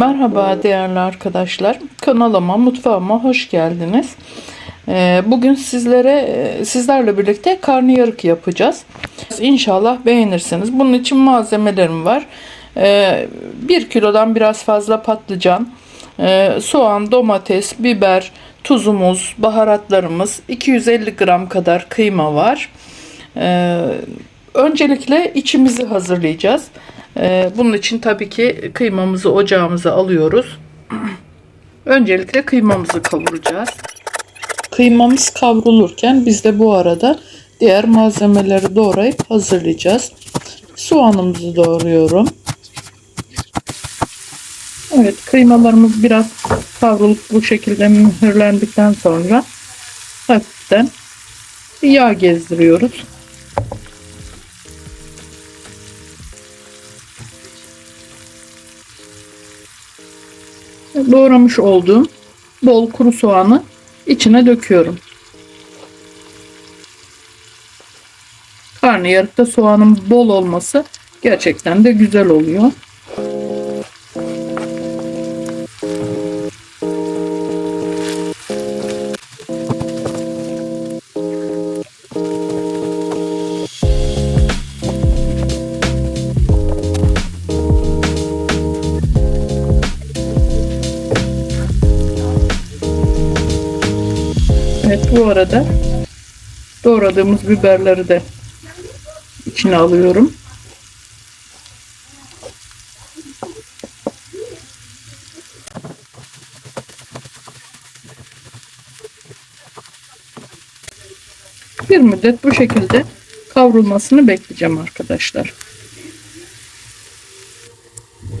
Merhaba değerli arkadaşlar. Kanalıma, mutfağıma hoş geldiniz. Ee, Bugün sizlere e, sizlerle birlikte karnıyarık yapacağız. İnşallah beğenirsiniz. Bunun için malzemelerim var. 1 kilodan biraz fazla patlıcan, e, soğan, domates, biber, tuzumuz, baharatlarımız, 250 gram kadar kıyma var. Ee, Öncelikle içimizi hazırlayacağız. Ee, Bunun için tabii ki kıymamızı ocağımıza alıyoruz. Öncelikle kıymamızı kavuracağız. Kıymamız kavrulurken biz de bu arada diğer malzemeleri doğrayıp hazırlayacağız. Soğanımızı doğruyorum. Evet kıymalarımız biraz kavrulup bu şekilde mühürlendikten sonra hafiften yağ gezdiriyoruz. Doğramış olduğum bol kuru soğanı içine döküyorum. Karnıyarıkta soğanın bol olması gerçekten de güzel oluyor. Evet bu arada doğradığımız biberleri de içine alıyorum. Bir müddet bu şekilde kavrulmasını bekleyeceğim arkadaşlar.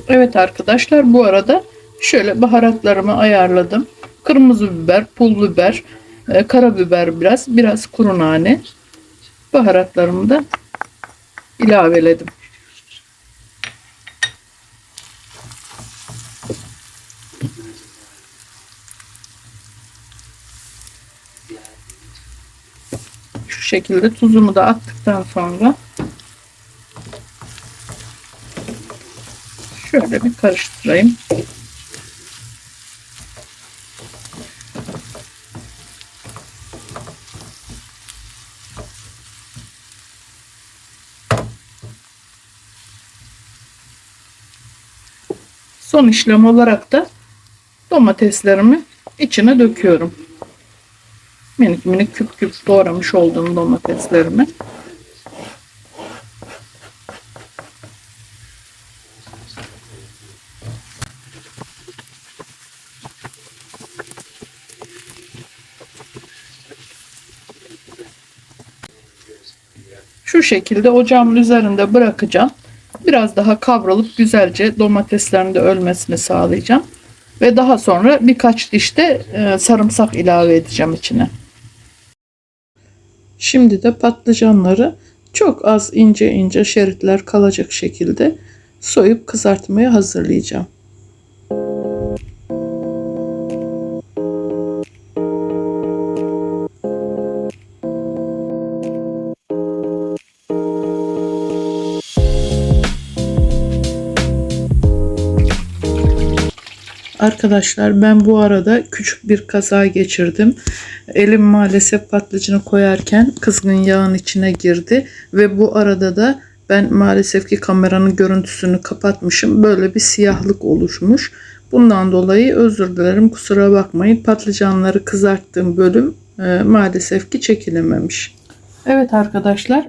Evet arkadaşlar bu arada şöyle baharatlarımı ayarladım. Kırmızı biber, pul biber, e, karabiber biraz, biraz kuru nane. Baharatlarımı da ilaveledim. Şu şekilde tuzumu da attıktan sonra şöyle bir karıştırayım. Son işlem olarak da domateslerimi içine döküyorum. Minik minik küp küp doğramış olduğum domateslerimi. Şu şekilde ocağımın üzerinde bırakacağım. Biraz daha kavrulup güzelce domateslerin de ölmesini sağlayacağım. Ve daha sonra birkaç diş de e, sarımsak ilave edeceğim içine. Şimdi de patlıcanları çok az ince ince şeritler kalacak şekilde soyup kızartmaya hazırlayacağım. Arkadaşlar ben bu arada küçük bir kaza geçirdim. Elim maalesef patlıcanı koyarken kızgın yağın içine girdi ve bu arada da ben maalesef ki kameranın görüntüsünü kapatmışım. Böyle bir siyahlık oluşmuş. Bundan dolayı özür dilerim kusura bakmayın. Patlıcanları kızarttığım bölüm e, maalesef ki çekilememiş. Evet arkadaşlar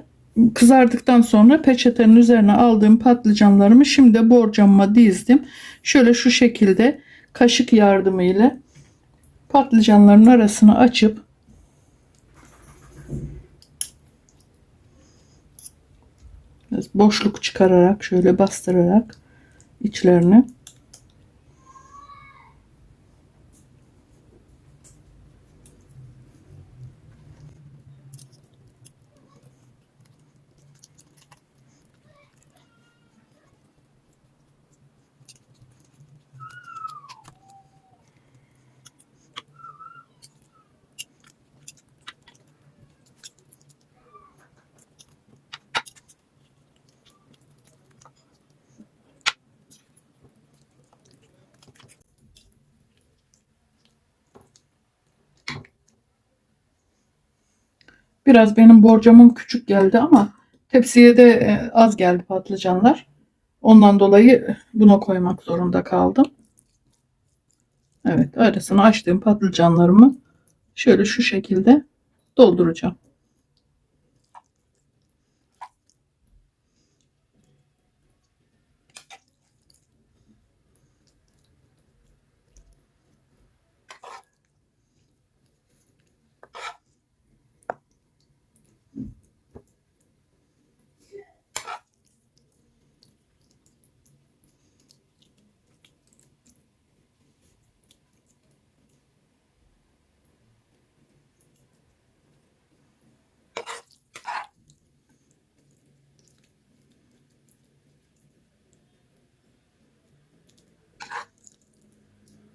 kızardıktan sonra peçetenin üzerine aldığım patlıcanlarımı şimdi borcamıma dizdim. Şöyle şu şekilde kaşık yardımıyla patlıcanların arasını açıp boşluk çıkararak şöyle bastırarak içlerini Biraz benim borcamım küçük geldi ama tepsiye de e, az geldi patlıcanlar. Ondan dolayı buna koymak zorunda kaldım. Evet arasını açtığım patlıcanlarımı şöyle şu şekilde dolduracağım.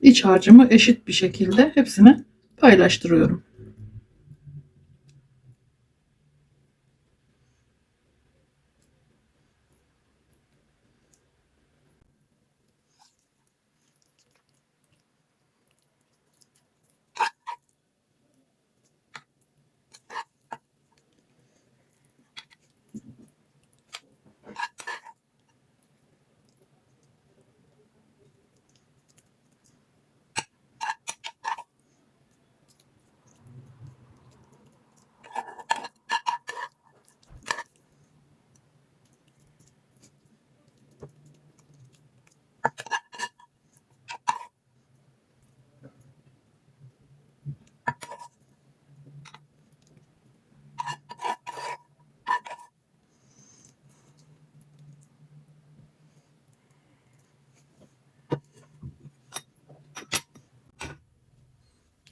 İç harcımı eşit bir şekilde hepsine paylaştırıyorum.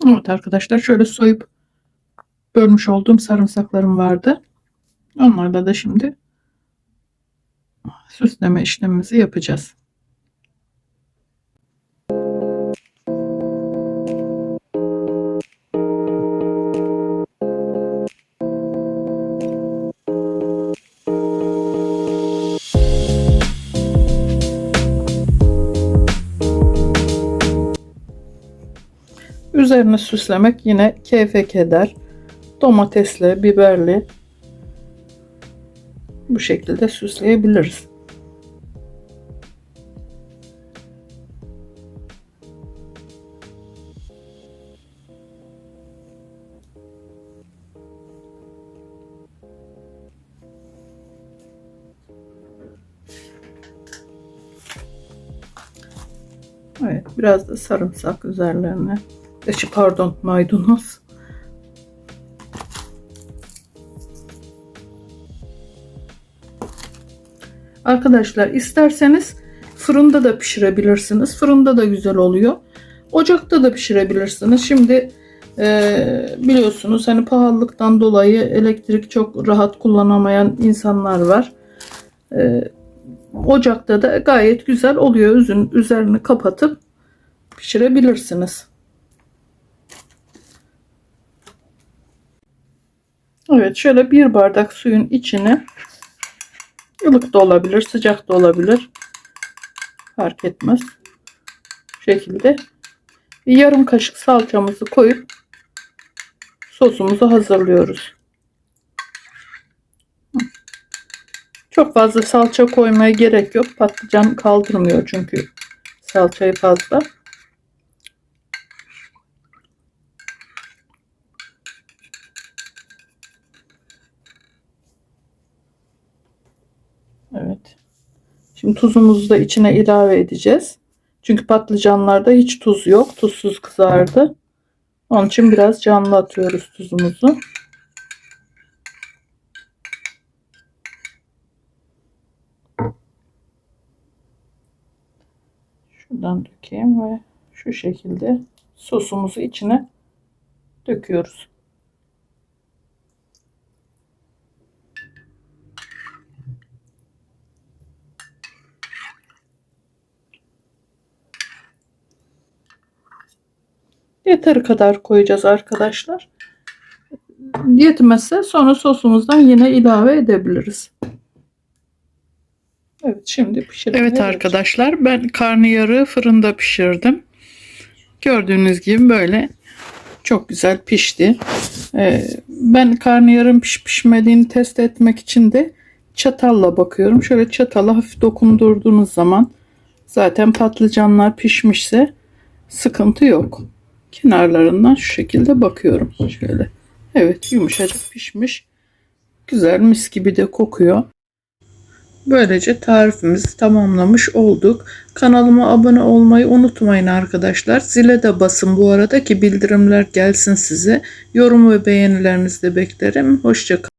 Evet arkadaşlar şöyle soyup bölmüş olduğum sarımsaklarım vardı. Onlarla da şimdi süsleme işlemimizi yapacağız. Üzerine süslemek yine keyfe keder. Domatesli, biberli bu şekilde süsleyebiliriz. Evet, biraz da sarımsak üzerlerine. Eşi pardon, maydanoz. Arkadaşlar isterseniz fırında da pişirebilirsiniz. Fırında da güzel oluyor. Ocakta da pişirebilirsiniz. Şimdi e, biliyorsunuz hani pahalılıktan dolayı elektrik çok rahat kullanamayan insanlar var. E, ocakta da gayet güzel oluyor. Üzün üzerini kapatıp pişirebilirsiniz. Evet şöyle bir bardak suyun içine ılık da olabilir sıcak da olabilir. Fark etmez. Bu şekilde yarım kaşık salçamızı koyup sosumuzu hazırlıyoruz. Çok fazla salça koymaya gerek yok. Patlıcan kaldırmıyor çünkü salçayı fazla Evet. Şimdi tuzumuzu da içine ilave edeceğiz. Çünkü patlıcanlarda hiç tuz yok. Tuzsuz kızardı. Onun için biraz canlı atıyoruz tuzumuzu. Şuradan dökeyim ve şu şekilde sosumuzu içine döküyoruz. Yeteri kadar koyacağız arkadaşlar. Yetmezse sonra sosumuzdan yine ilave edebiliriz. Evet şimdi pişirelim. Evet arkadaşlar ben karnıyarığı fırında pişirdim. Gördüğünüz gibi böyle çok güzel pişti. Ee, Ben karnıyarın piş pişmediğini test etmek için de çatalla bakıyorum. Şöyle çatala hafif dokundurduğunuz zaman zaten patlıcanlar pişmişse sıkıntı yok. Kenarlarından şu şekilde bakıyorum. Şöyle. Evet yumuşacık pişmiş. Güzel mis gibi de kokuyor. Böylece tarifimizi tamamlamış olduk. Kanalıma abone olmayı unutmayın arkadaşlar. Zile de basın bu arada ki bildirimler gelsin size. Yorum ve beğenilerinizi de beklerim. Hoşçakalın.